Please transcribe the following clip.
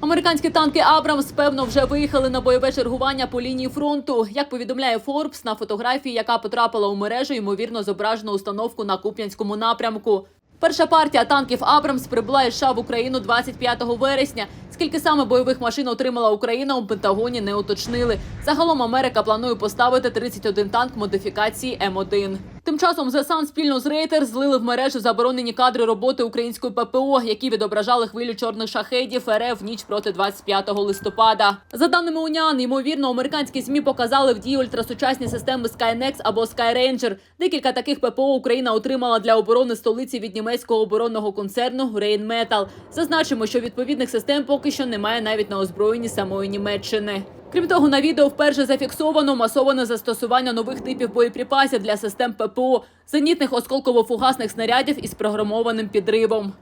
Американські танки Абрамс певно вже виїхали на бойове чергування по лінії фронту. Як повідомляє Форбс, на фотографії, яка потрапила у мережу, ймовірно зображено установку на Куп'янському напрямку. Перша партія танків Абрамс прибула із США в Україну 25 вересня. Скільки саме бойових машин отримала Україна у Пентагоні, не уточнили. Загалом Америка планує поставити 31 танк модифікації М1. Тим часом ЗСАН спільно з Рейтер злили в мережу заборонені кадри роботи української ППО, які відображали хвилю чорних шахедів РФ в ніч проти 25 листопада. За даними УНІАН, ймовірно, американські змі показали в дії ультрасучасні системи Skynex або Skyranger. Декілька таких ППО Україна отримала для оборони столиці від німецького оборонного концерну Rheinmetall. Зазначимо, що відповідних систем поки що немає навіть на озброєнні самої Німеччини. Крім того, на відео вперше зафіксовано масоване застосування нових типів боєприпасів для систем ППО, зенітних осколково-фугасних снарядів із програмованим підривом.